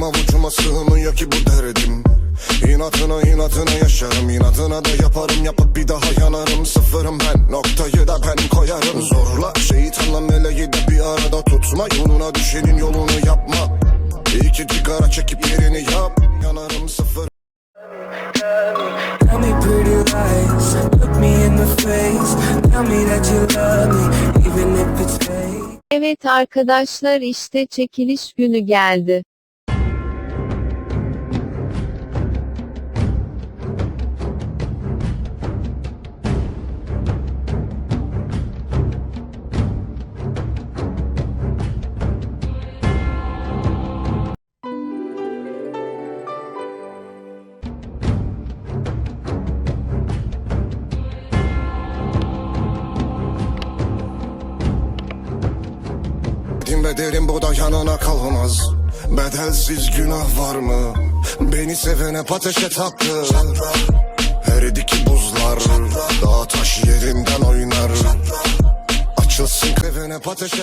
Benim avucuma sığmıyor ki bu derdim. İnatına inatına yaşarım. İnadına da yaparım. Yapıp bir daha yanarım. Sıfırım ben. Noktayı da ben koyarım. Zorla şeytanla meleği de bir arada tutma. Yoluna düşenin yolunu yapma. İki sigara çekip yerini yap. Yanarım sıfır. Tell me pretty lies, look me in the face. Tell me that you love me, even if it's fake. Evet arkadaşlar işte çekiliş günü geldi. Bedelim bu da yanına kalmaz. Bedelsiz günah var mı? Beni sevene ateşe taktı. Eridi ki buzlar Dağ taş yerinden oynar. Açılsın sevene ateşe